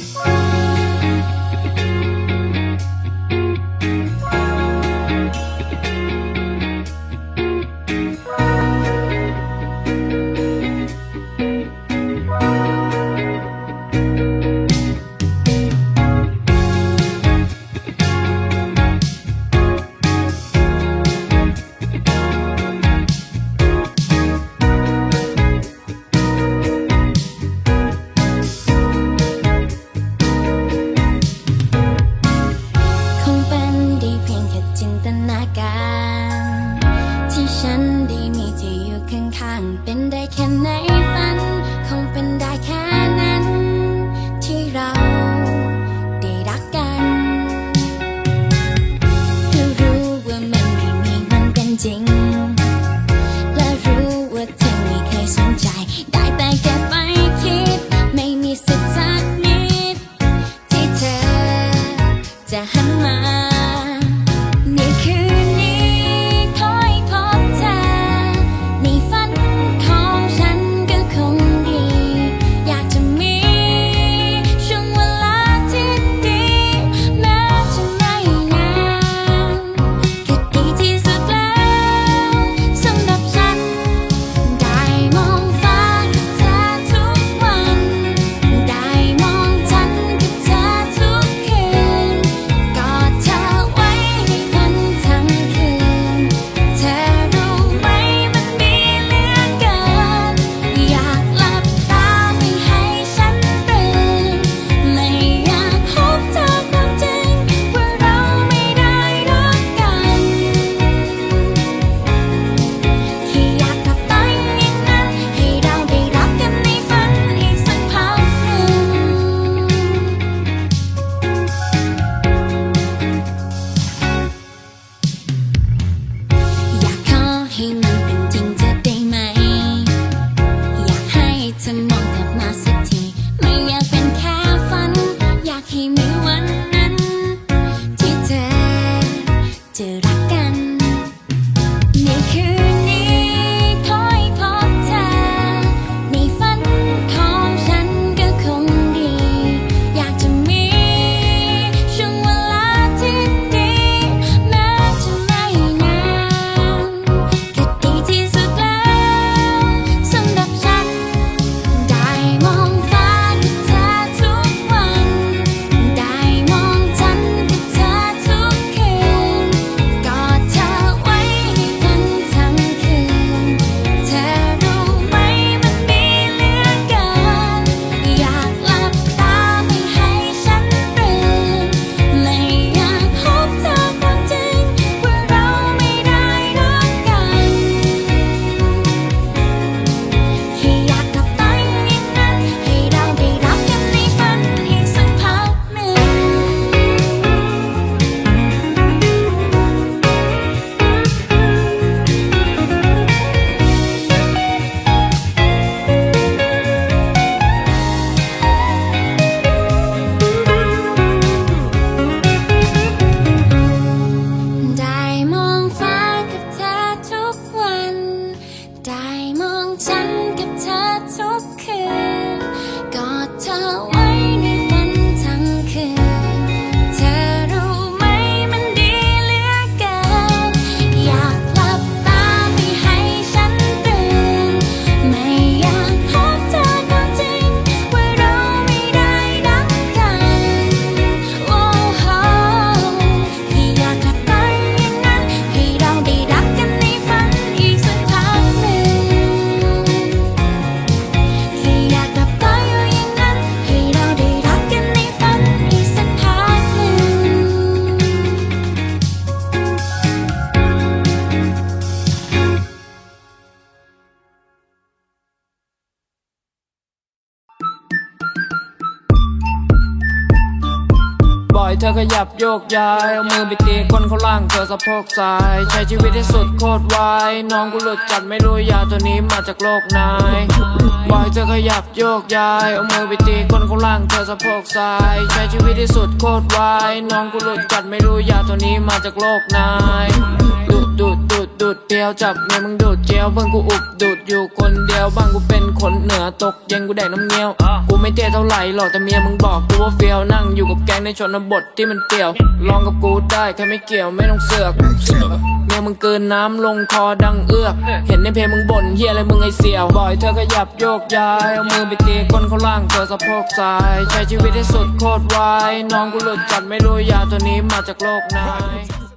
oh างเป็นได้แค่ do do บอยเธอขยับโยกย้าย เอามือไปตีคนเขาล่างเธอสะโพกซ้าย ใช้ชีวิตที่สุดโคตรไวาน้องกูหลุดจัดไม่รู้ยาตัวนี้มาจากโลกไหนบ่อยเธอขยับโยกย้าย เอามือไปตีคนเขาล่างเธอสะโพกซ้าย ใช้ชีวิตที่สุดโคตรไวาน้องกูหลุดจัดไม่รู้ยาตัวนี้มาจากโลกนหยดุดดุด เปรียวจับเมียมึงดูดเจียวเพิ่งกูอุบดูดอยู่คนเดียวบ้างกูเป็นคนเหนือตกเย็นกูแดกน้ำเงี้ยวกูไม่เตี้ยเท่าไหร่หรอกแต่เมียมึงบอกกูว่าเฟียวนั่งอยู่กับแก๊งในชนบทที่มันเปรี่ยวลองกับกูได้แค่ไม่เกี่ยวไม่ต้องเสือกเมียมึงเกินน้ำลงคอดังเอื้อกเห็นในเพลงมึงบ่นเฮียอะไรมึงไอเสี่ยวบ่อยเธอก็หยับโยกย้ายเอามือไปตีก้นเขาล่างเธอสะโพกซ้ายใช้ชีวิตให้สุดโคตรไวน้องกูหลุดจัดไม่รู้ยาตัวนี้มาจากโลกไหน